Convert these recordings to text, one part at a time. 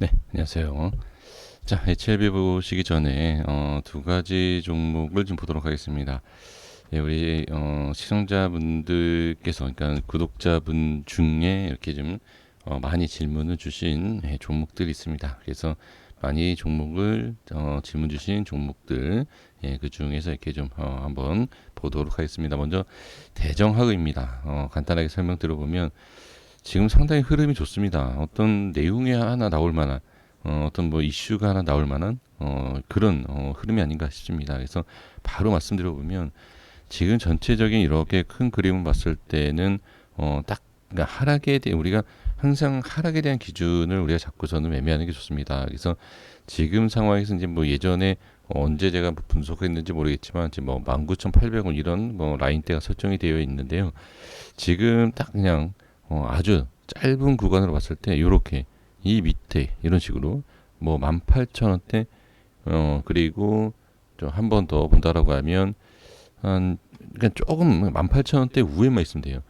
네, 안녕하세요. 자, HLB 보시기 전에 어, 두 가지 종목을 좀 보도록 하겠습니다. 예, 우리 어, 시청자분들께서, 그러니까 구독자분 중에 이렇게 좀 어, 많이 질문을 주신 예, 종목들이 있습니다. 그래서 많이 종목을 어, 질문 주신 종목들 예, 그 중에서 이렇게 좀 어, 한번 보도록 하겠습니다. 먼저 대정학입니다. 어, 간단하게 설명 들어보면 지금 상당히 흐름이 좋습니다. 어떤 내용이 하나 나올 만한 어, 어떤 뭐 이슈가 하나 나올 만한 어, 그런 어, 흐름이 아닌가 싶습니다. 그래서 바로 말씀드려 보면 지금 전체적인 이렇게 큰 그림을 봤을 때는 어, 딱 그러니까 하락에 대해 우리가 항상 하락에 대한 기준을 우리가 잡고 저는 매매하는 게 좋습니다. 그래서 지금 상황에서 이제 뭐 예전에 언제 제가 분석했는지 모르겠지만 지금 뭐 19,800원 이런 뭐 라인대가 설정이 되어 있는데요. 지금 딱 그냥 어, 아주 짧은 구간으로 봤을 때 이렇게 이 밑에 이런 식으로 뭐 18,000원대 어 그리고 좀한번 더 본다라고 하면 한 그러니까 조금 18,000원대 우에만 있으면 돼요.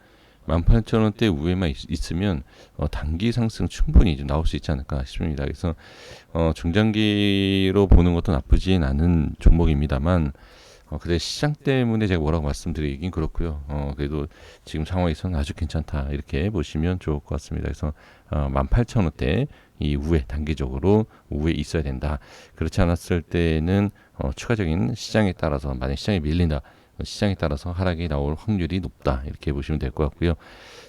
18,000원대 우에만 있, 으면 어, 단기 상승 충분히 좀 나올 수 있지 않을까 싶습니다. 그래서 어, 중장기로 보는 것도 나쁘진 않은 종목입니다만 어, 근데 시장 때문에 제가 뭐라고 말씀드리긴 그렇고요. 어, 그래도 지금 상황에서는 아주 괜찮다. 이렇게 보시면 좋을 것 같습니다. 그래서 어, 18,000원대 이후에 단기적으로 우에 있어야 된다. 그렇지 않았을 때는 어, 추가적인 시장에 따라서 만약 시장이 밀린다. 시장에 따라서 하락이 나올 확률이 높다. 이렇게 보시면 될 것 같고요.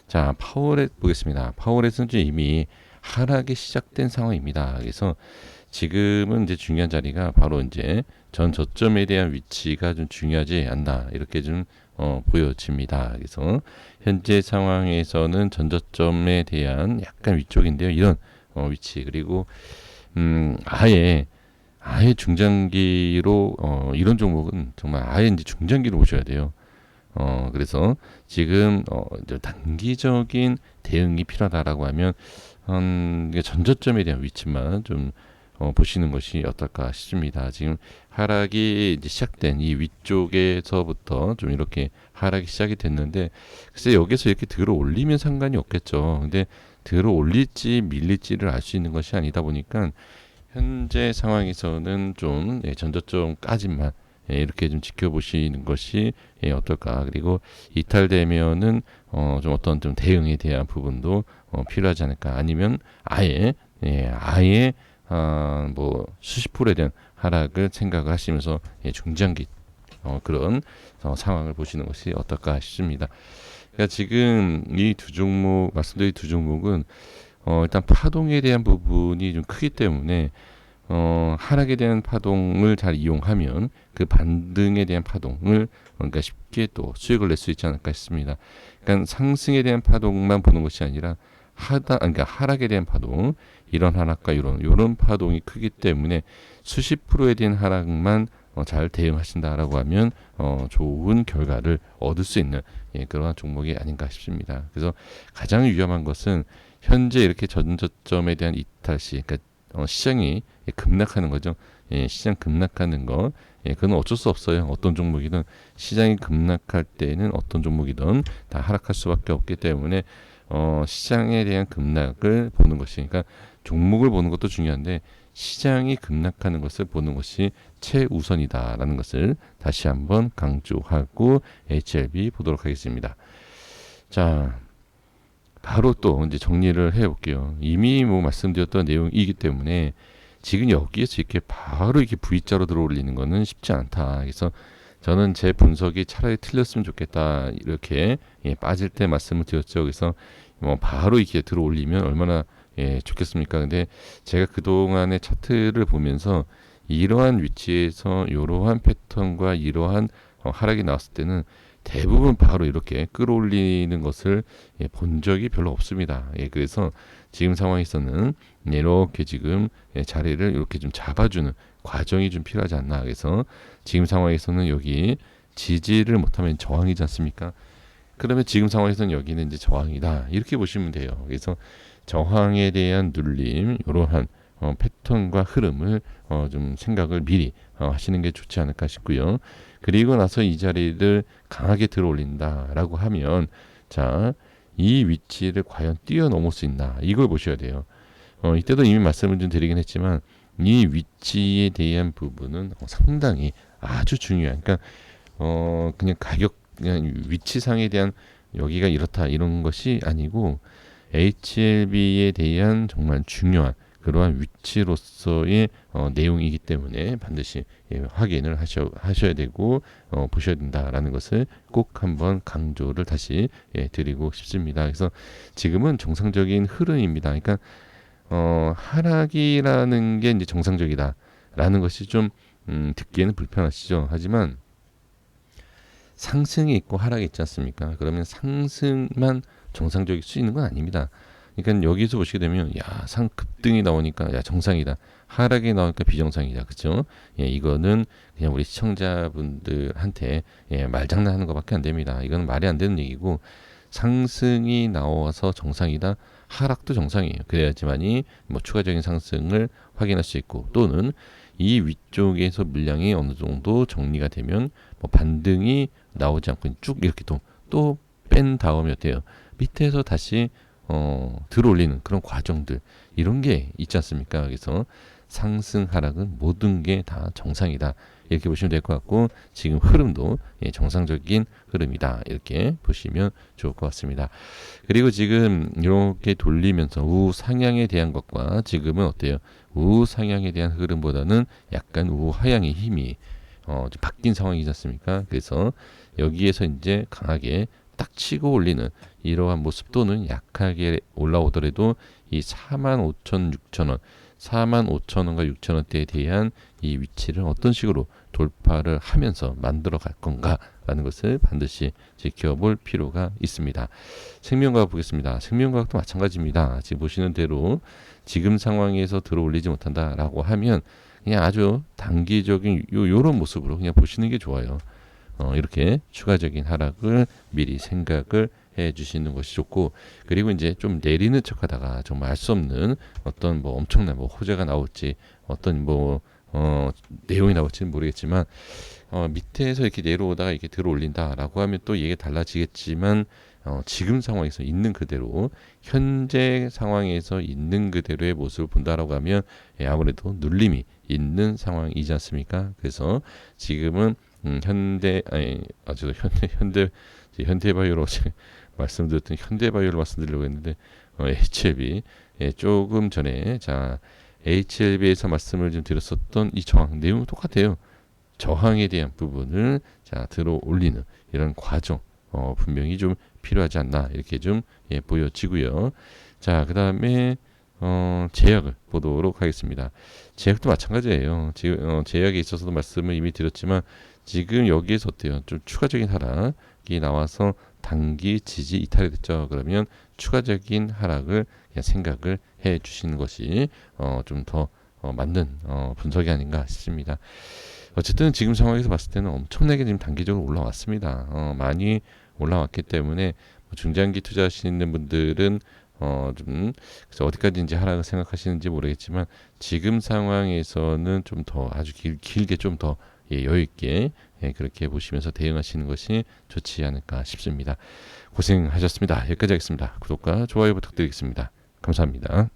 자, 파워렛 보겠습니다. 파워렛은 이미 하락이 시작된 상황입니다. 그래서 지금은 이제 중요한 자리가 바로 이제 전 저점에 대한 위치가 좀 중요하지 않나 이렇게 좀 어, 보여집니다. 그래서 현재 상황에서는 전저점에 대한 약간 위쪽인데요. 이런 어, 위치 그리고 음, 아예 아예 중장기로 어, 이런 종목은 정말 아예 이제 중장기로 보셔야 돼요. 어, 그래서 지금 어, 단기적인 대응이 필요하다라고 하면 음, 전저점에 대한 위치만 좀 어, 보시는 것이 어떨까 싶습니다. 지금 하락이 시작된 이 위쪽에서부터 좀 이렇게 하락이 시작이 됐는데 글쎄 여기서 이렇게 들어 올리면 상관이 없겠죠. 근데 들어 올릴지 밀릴지를 알 수 있는 것이 아니다 보니까 현재 상황에서는 좀 예, 전저점까지만 예, 이렇게 좀 지켜보시는 것이 예, 어떨까. 그리고 이탈되면은 어, 좀 어떤 좀 대응에 대한 부분도 어, 필요하지 않을까. 아니면 아예 예, 아예 어, 뭐 수십 프로에 대한 하락을 생각을 하시면서 예, 중장기 어, 그런 어, 상황을 보시는 것이 어떨까 싶습니다. 그러니까 지금 이 두 종목 말씀드린 두 종목은 어, 일단 파동에 대한 부분이 좀 크기 때문에 어, 하락에 대한 파동을 잘 이용하면 그 반등에 대한 파동을 그러니까 쉽게 또 수익을 낼 수 있지 않을까 싶습니다. 그러니까 상승에 대한 파동만 보는 것이 아니라 하다 그러니까 하락에 대한 파동 이런 하락과 이런 이런 파동이 크기 때문에 수십 프로에 대한 하락만 어, 잘 대응하신다라고 하면 어, 좋은 결과를 얻을 수 있는 예, 그러한 종목이 아닌가 싶습니다. 그래서 가장 위험한 것은 현재 이렇게 전저점에 대한 이탈 시, 그러니까 어, 시장이 급락하는 거죠. 예, 시장 급락하는 거, 예, 그건 어쩔 수 없어요. 어떤 종목이든 시장이 급락할 때는 어떤 종목이든 다 하락할 수밖에 없기 때문에 어, 시장에 대한 급락을 보는 것이, 그러니까 종목을 보는 것도 중요한데 시장이 급락하는 것을 보는 것이 최우선이다라는 것을 다시 한번 강조하고 HLB 보도록 하겠습니다. 자, 바로 또 이제 정리를 해 볼게요. 이미 뭐 말씀드렸던 내용이기 때문에 지금 여기에서 이렇게 바로 이렇게 V자로 들어올리는 거는 쉽지 않다. 그래서 저는 제 분석이 차라리 틀렸으면 좋겠다. 이렇게 예, 빠질 때 말씀을 드렸죠. 그래서 뭐 바로 이렇게 들어올리면 얼마나 예, 좋겠습니까? 근데 제가 그동안의 차트를 보면서 이러한 위치에서 이러한 패턴과 이러한 어, 하락이 나왔을 때는 대부분 바로 이렇게 끌어올리는 것을 예, 본 적이 별로 없습니다. 예, 그래서 지금 상황에서는 이렇게 지금 예, 자리를 이렇게 좀 잡아주는 과정이 좀 필요하지 않나. 그래서 지금 상황에서는 여기 지지를 못하면 저항이지 않습니까? 그러면 지금 상황에서는 여기는 이제 저항이다. 이렇게 보시면 돼요. 그래서 저항에 대한 눌림, 이러한 어, 패턴과 흐름을 어, 좀 생각을 미리 어, 하시는 게 좋지 않을까 싶고요. 그리고 나서 이 자리를 강하게 들어올린다라고 하면 자, 이 위치를 과연 뛰어넘을 수 있나 이걸 보셔야 돼요. 어, 이때도 이미 말씀을 좀 드리긴 했지만 이 위치에 대한 부분은 어, 상당히 아주 중요한. 그러니까 어 그냥 가격 그냥 위치상에 대한 여기가 이렇다 이런 것이 아니고 HLB에 대한 정말 중요한 그러한 위치로서의 어, 내용이기 때문에 반드시 예, 확인을 하셔, 하셔야 되고 어, 보셔야 된다라는 것을 꼭 한번 강조를 다시 예, 드리고 싶습니다. 그래서 지금은 정상적인 흐름입니다. 그러니까 어, 하락이라는 게 이제 정상적이다라는 것이 좀 음, 듣기에는 불편하시죠. 하지만 상승이 있고 하락이 있지 않습니까? 그러면 상승만 정상적일 수 있는 건 아닙니다. 그러니까 여기서 보시게 되면 야 상급등이 나오니까 야 정상이다. 하락이 나오니까 비정상이다. 그죠 예 이거는 그냥 우리 시청자분들한테 예 말장난하는 것밖에 안 됩니다. 이거는 말이 안 되는 얘기고 상승이 나와서 정상이다. 하락도 정상이에요. 그래야지만이 뭐 추가적인 상승을 확인할 수 있고 또는 이 위쪽에서 물량이 어느 정도 정리가 되면 뭐 반등이 나오지 않고 쭉 이렇게 또 또 뺀 다음에 어때요 밑에서 다시 어, 들어올리는 그런 과정들 이런 게 있지 않습니까? 그래서 상승 하락은 모든 게 다 정상이다 이렇게 보시면 될 것 같고 지금 흐름도 예, 정상적인 흐름이다 이렇게 보시면 좋을 것 같습니다. 그리고 지금 이렇게 돌리면서 우상향에 대한 것과 지금은 어때요? 우상향에 대한 흐름보다는 약간 우하향의 힘이 어, 좀 바뀐 상황이지 않습니까? 그래서 여기에서 이제 강하게 딱 치고 올리는 이러한 모습 또는 약하게 올라오더라도 이 4만 5천 6천 원, 4만 5천 원과 6천 원대에 대한 이 위치를 어떤 식으로 돌파를 하면서 만들어 갈 건가라는 것을 반드시 지켜볼 필요가 있습니다. 생명과학 보겠습니다. 생명과학도 마찬가지입니다. 지금 보시는 대로 지금 상황에서 들어올리지 못한다라고 하면 그냥 아주 단기적인 요 요런 모습으로 그냥 보시는 게 좋아요. 어, 이렇게 추가적인 하락을 미리 생각을 해 주시는 것이 좋고 그리고 이제 좀 내리는 척하다가 정말 알 수 없는 어떤 뭐 엄청난 뭐 호재가 나올지 어떤 뭐 어, 내용이 나올지는 모르겠지만 어, 밑에서 이렇게 내려오다가 이렇게 들어올린다라고 하면 또 얘기 달라지겠지만 어, 지금 상황에서 있는 그대로 현재 상황에서 있는 그대로의 모습을 본다라고 하면 예, 아무래도 눌림이 있는 상황이지 않습니까? 그래서 지금은 음, 현대 아니 아주 현대 현대 현대 바이오로 말씀드렸던 현대 바이오로 말씀드리려고 했는데 어, HLB 예, 조금 전에 자 HLB에서 말씀을 좀 드렸었던 이 저항 내용 똑같아요. 저항에 대한 부분을 자 들어 올리는 이런 과정 어, 분명히 좀 필요하지 않나 이렇게 좀 예, 보여지고요. 자 그다음에 어, 제약을 보도록 하겠습니다. 제약도 마찬가지예요. 지금 어, 제약에 있어서도 말씀을 이미 드렸지만 지금 여기에서 어때요? 좀 추가적인 하락이 나와서 단기 지지 이탈이 됐죠. 그러면 추가적인 하락을 그냥 생각을 해 주시는 것이 어, 좀더 어, 맞는 어, 분석이 아닌가 싶습니다. 어쨌든 지금 상황에서 봤을 때는 엄청나게 지금 단기적으로 올라왔습니다. 어, 많이 올라왔기 때문에 뭐 중장기 투자하시는 분들은 어, 좀, 그래서 어디까지 이제 하락을 생각하시는지 모르겠지만, 지금 상황에서는 좀 더 아주 길, 길게 좀 더 예, 여유 있게 예, 그렇게 보시면서 대응하시는 것이 좋지 않을까 싶습니다. 고생하셨습니다. 여기까지 하겠습니다. 구독과 좋아요 부탁드리겠습니다. 감사합니다.